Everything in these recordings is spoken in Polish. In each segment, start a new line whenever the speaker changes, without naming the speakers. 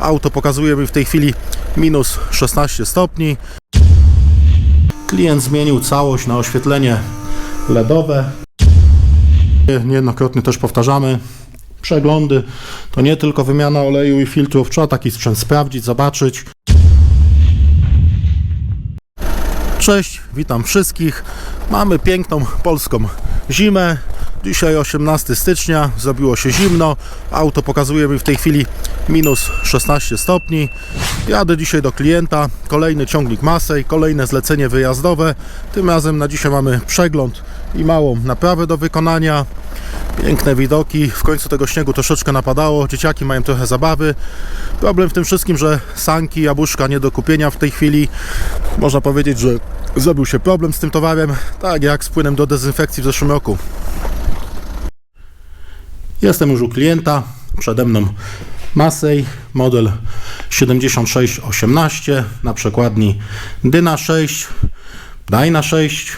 Auto pokazuje mi w tej chwili minus 16 stopni. Klient zmienił całość na oświetlenie LEDowe. Niejednokrotnie też powtarzamy. Przeglądy to nie tylko wymiana oleju i filtrów, trzeba taki sprzęt sprawdzić, zobaczyć. Cześć, witam wszystkich. Mamy piękną polską zimę. Dzisiaj 18 stycznia, zrobiło się zimno. Auto pokazuje mi w tej chwili minus 16 stopni. Jadę dzisiaj do klienta. Kolejny ciągnik Masej, kolejne zlecenie wyjazdowe. Tym razem na dzisiaj mamy przegląd i małą naprawę do wykonania. Piękne widoki. W końcu tego śniegu troszeczkę napadało. Dzieciaki mają trochę zabawy. Problem w tym wszystkim, że sanki, jabłuszka nie do kupienia w tej chwili. Można powiedzieć, że zrobił się problem z tym towarem, tak jak z płynem do dezynfekcji w zeszłym roku. Jestem już u klienta. Przede mną Masej, model 7618 na przekładni Dyna 6, Dyna 6.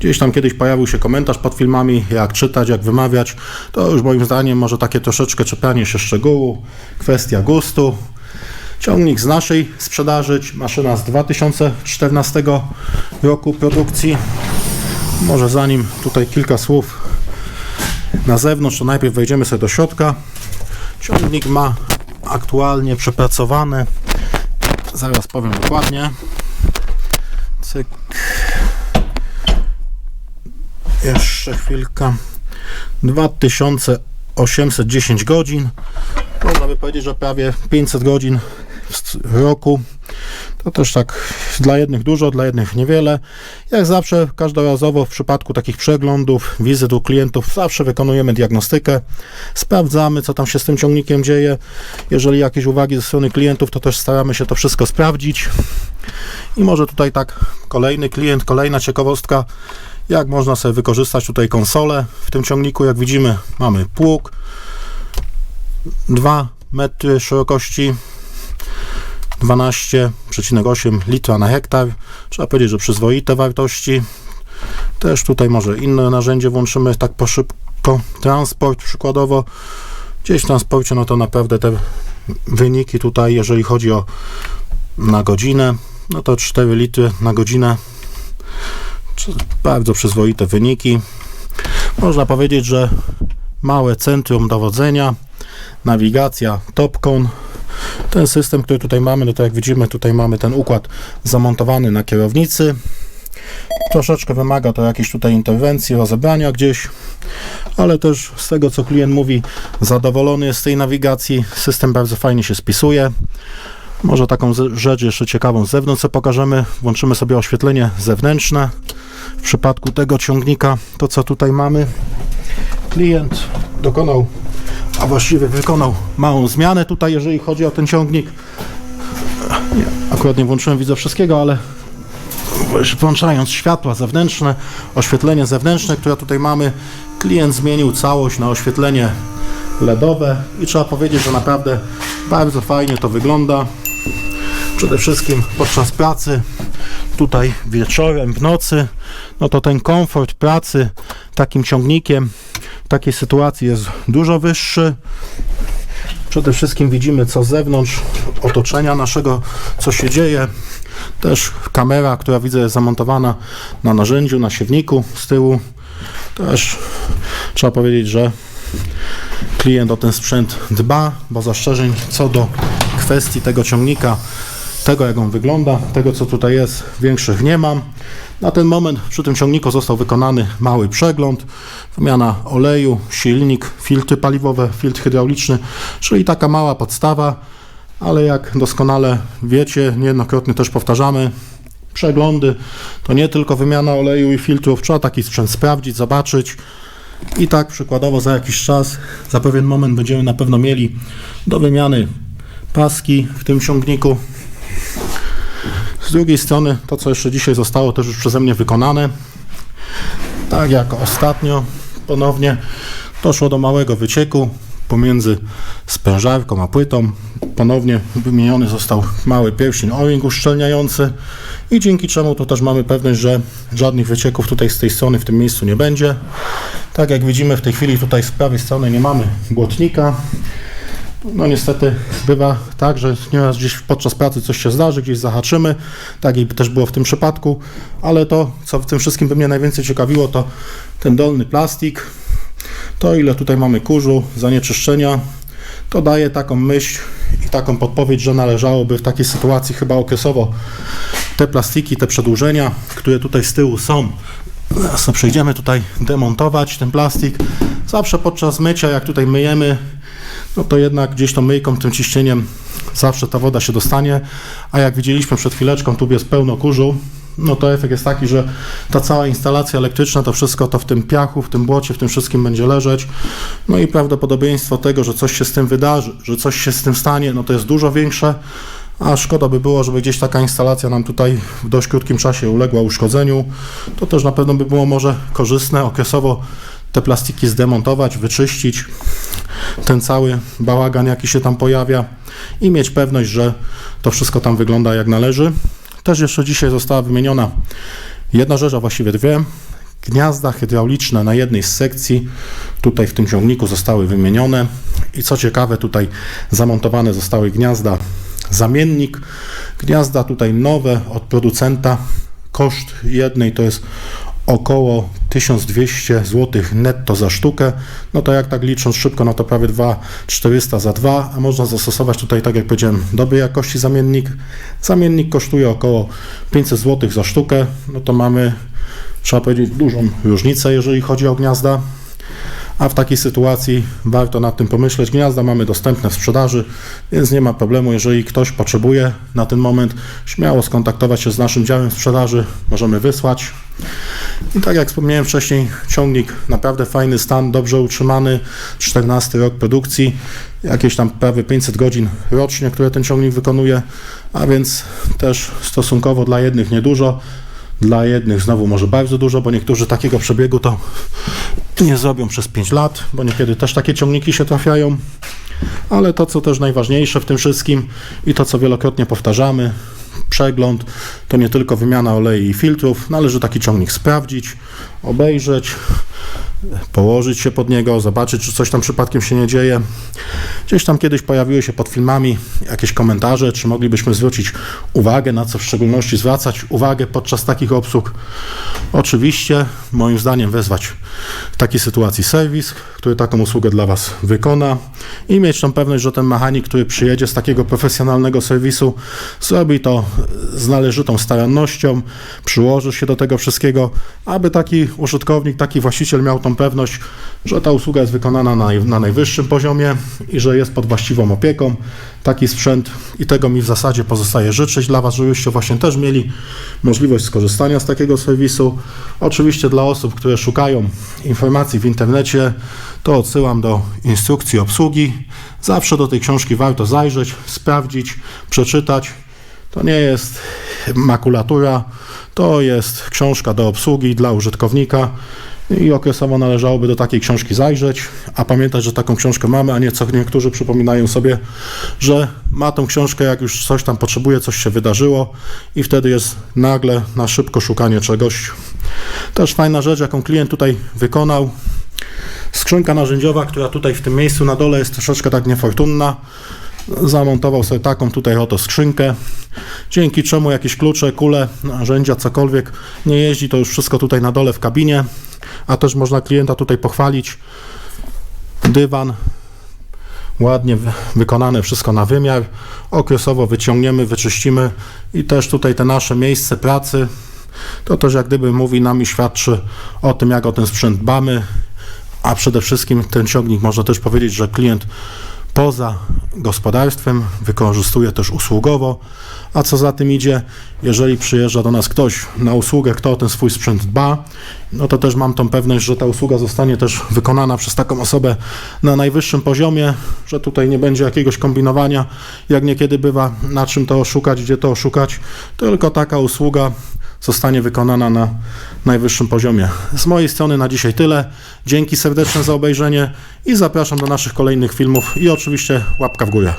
Gdzieś tam kiedyś pojawił się komentarz pod filmami, jak czytać, jak wymawiać. To już moim zdaniem może takie troszeczkę czepianie się szczegółu, kwestia gustu. Ciągnik z naszej sprzedaży, maszyna z 2014 roku produkcji. Może zanim tutaj kilka słów na zewnątrz, to najpierw wejdziemy sobie do środka. Ciągnik ma aktualnie przepracowane, zaraz powiem dokładnie. Cyk. Jeszcze chwilkę. 2810 godzin. Można by powiedzieć, że prawie 500 godzin w roku. To też tak dla jednych dużo, dla jednych niewiele. Jak zawsze, każdorazowo w przypadku takich przeglądów, wizyt u klientów, zawsze wykonujemy diagnostykę, sprawdzamy, co tam się z tym ciągnikiem dzieje. Jeżeli jakieś uwagi ze strony klientów, to też staramy się to wszystko sprawdzić. I może tutaj tak kolejny klient, kolejna ciekawostka, jak można sobie wykorzystać tutaj konsolę w tym ciągniku. Jak widzimy, mamy pług, 2 metry szerokości, 12,8 litra na hektar. Trzeba powiedzieć, że przyzwoite wartości. Też tutaj może inne narzędzie włączymy tak po szybko. Transport przykładowo. Gdzieś w transporcie, no to naprawdę te wyniki tutaj, jeżeli chodzi o na godzinę, no to 4 litry na godzinę. Bardzo przyzwoite wyniki. Można powiedzieć, że małe centrum dowodzenia, nawigacja Topcon. Ten system, który tutaj mamy, no to jak widzimy, tutaj mamy ten układ zamontowany na kierownicy. Troszeczkę wymaga to jakiejś tutaj interwencji, rozebrania gdzieś, ale też z tego co klient mówi, zadowolony jest z tej nawigacji. System bardzo fajnie się spisuje. Może taką rzecz jeszcze ciekawą z zewnątrz pokażemy. Włączymy sobie oświetlenie zewnętrzne. W przypadku tego ciągnika, to co tutaj mamy, klient dokonał, a właściwie wykonał małą zmianę tutaj, jeżeli chodzi o ten ciągnik. Akurat nie włączyłem widzę wszystkiego, ale włączając światła zewnętrzne, oświetlenie zewnętrzne, które tutaj mamy, klient zmienił całość na oświetlenie LEDowe i trzeba powiedzieć, że naprawdę bardzo fajnie to wygląda. Przede wszystkim podczas pracy, tutaj wieczorem, w nocy, no to ten komfort pracy takim ciągnikiem takiej sytuacji jest dużo wyższy. Przede wszystkim widzimy co z zewnątrz, otoczenia naszego, co się dzieje. Też kamera, która widzę jest zamontowana na narzędziu, na siewniku z tyłu. Też trzeba powiedzieć, że klient o ten sprzęt dba, bo zastrzeżeń co do kwestii tego ciągnika, tego jak on wygląda, tego co tutaj jest, większych nie mam. Na ten moment przy tym ciągniku został wykonany mały przegląd, wymiana oleju, silnik, filtry paliwowe, filtr hydrauliczny, czyli taka mała podstawa, ale jak doskonale wiecie, niejednokrotnie też powtarzamy, przeglądy to nie tylko wymiana oleju i filtrów, trzeba taki sprzęt sprawdzić, zobaczyć. I tak przykładowo za jakiś czas, za pewien moment będziemy na pewno mieli do wymiany paski w tym ciągniku. Z drugiej strony to, co jeszcze dzisiaj zostało też już przeze mnie wykonane, tak jak ostatnio ponownie doszło do małego wycieku pomiędzy sprężarką a płytą. Ponownie wymieniony został mały pierścień o-ring uszczelniający i dzięki czemu to też mamy pewność, że żadnych wycieków tutaj z tej strony w tym miejscu nie będzie. Tak jak widzimy w tej chwili tutaj z prawej strony nie mamy błotnika. No niestety bywa tak, że nieraz gdzieś podczas pracy coś się zdarzy, gdzieś zahaczymy, tak i też było w tym przypadku, ale to, co w tym wszystkim by mnie najwięcej ciekawiło, to ten dolny plastik, to ile tutaj mamy kurzu, zanieczyszczenia, to daje taką myśl i taką podpowiedź, że należałoby w takiej sytuacji chyba okresowo te plastiki, te przedłużenia, które tutaj z tyłu są, Zaraz przejdziemy tutaj demontować ten plastik. Zawsze podczas mycia, jak tutaj myjemy, no to jednak gdzieś tą myjką, tym ciśnieniem zawsze ta woda się dostanie, a jak widzieliśmy przed chwileczką, tu jest pełno kurzu, no to efekt jest taki, że ta cała instalacja elektryczna, to wszystko to w tym piachu, w tym błocie, w tym wszystkim będzie leżeć. No i prawdopodobieństwo tego, że coś się z tym wydarzy, że coś się z tym stanie, no to jest dużo większe, a szkoda by było, żeby gdzieś taka instalacja nam tutaj w dość krótkim czasie uległa uszkodzeniu. To też na pewno by było może korzystne okresowo te plastiki zdemontować, wyczyścić ten cały bałagan, jaki się tam pojawia i mieć pewność, że to wszystko tam wygląda jak należy. Też jeszcze dzisiaj została wymieniona jedna rzecz, a właściwie dwie. Gniazda hydrauliczne na jednej z sekcji tutaj w tym ciągniku zostały wymienione i co ciekawe tutaj zamontowane zostały gniazda zamiennik. Gniazda tutaj nowe od producenta. Koszt jednej to jest około 1200 zł netto za sztukę. No to jak tak licząc szybko, no to prawie 2400 za dwa, a można zastosować tutaj, tak jak powiedziałem, dobrej jakości zamiennik. Zamiennik kosztuje około 500 zł za sztukę. No to mamy, trzeba powiedzieć, dużą różnicę, jeżeli chodzi o gniazda a w takiej sytuacji warto nad tym pomyśleć. Gniazda mamy dostępne w sprzedaży, więc nie ma problemu. Jeżeli ktoś potrzebuje na ten moment, śmiało skontaktować się z naszym działem sprzedaży, możemy wysłać. I tak jak wspomniałem wcześniej, ciągnik naprawdę fajny stan, dobrze utrzymany, 14 rok produkcji, jakieś tam prawie 500 godzin rocznie, które ten ciągnik wykonuje, a więc też stosunkowo dla jednych niedużo, dla jednych znowu może bardzo dużo, bo niektórzy takiego przebiegu to nie zrobią przez 5 lat, bo niekiedy też takie ciągniki się trafiają. Ale to, co też najważniejsze w tym wszystkim i to, co wielokrotnie powtarzamy, przegląd to nie tylko wymiana olei i filtrów. Należy taki ciągnik sprawdzić, obejrzeć, położyć się pod niego, zobaczyć, czy coś tam przypadkiem się nie dzieje. Gdzieś tam kiedyś pojawiły się pod filmami jakieś komentarze, czy moglibyśmy zwrócić uwagę, na co w szczególności zwracać uwagę podczas takich obsług. Oczywiście, moim zdaniem, wezwać w takiej sytuacji serwis, który taką usługę dla Was wykona i mieć tą pewność, że ten mechanik, który przyjedzie z takiego profesjonalnego serwisu, zrobi to z należytą starannością, przyłoży się do tego wszystkiego, aby taki użytkownik, taki właściciel miał tą pewność, że ta usługa jest wykonana na, na najwyższym poziomie i że jest pod właściwą opieką. Taki sprzęt i tego mi w zasadzie pozostaje życzyć dla Was, żebyście właśnie też mieli możliwość skorzystania z takiego serwisu. Oczywiście dla osób, które szukają informacji w internecie, to odsyłam do instrukcji obsługi. Zawsze do tej książki warto zajrzeć, sprawdzić, przeczytać. To nie jest makulatura, to jest książka do obsługi dla użytkownika i okresowo należałoby do takiej książki zajrzeć, a pamiętać, że taką książkę mamy, a nie co niektórzy przypominają sobie, że ma tą książkę, jak już coś tam potrzebuje, coś się wydarzyło i wtedy jest nagle na szybko szukanie czegoś. Też fajna rzecz, jaką klient tutaj wykonał. Skrzynka narzędziowa, która tutaj w tym miejscu na dole jest troszeczkę tak niefortunna. Zamontował sobie taką tutaj oto skrzynkę, dzięki czemu jakieś klucze, kule, narzędzia, cokolwiek nie jeździ, to już wszystko tutaj na dole w kabinie, a też można klienta tutaj pochwalić. Dywan, ładnie wy- wykonane, wszystko na wymiar. Okresowo wyciągniemy, wyczyścimy. I też tutaj te nasze miejsce pracy, to też jak gdyby mówi nam i świadczy o tym, jak o ten sprzęt dbamy, a przede wszystkim ten ciągnik można też powiedzieć, że klient poza gospodarstwem wykorzystuje też usługowo, a co za tym idzie, jeżeli przyjeżdża do nas ktoś na usługę, kto o ten swój sprzęt dba, no to też mam tą pewność, że ta usługa zostanie też wykonana przez taką osobę na najwyższym poziomie, że tutaj nie będzie jakiegoś kombinowania, jak niekiedy bywa, na czym to oszukać, gdzie to oszukać, tylko taka usługa zostanie wykonana na najwyższym poziomie. Z mojej strony na dzisiaj tyle. Dzięki serdeczne za obejrzenie i zapraszam do naszych kolejnych filmów i oczywiście łapka w górę.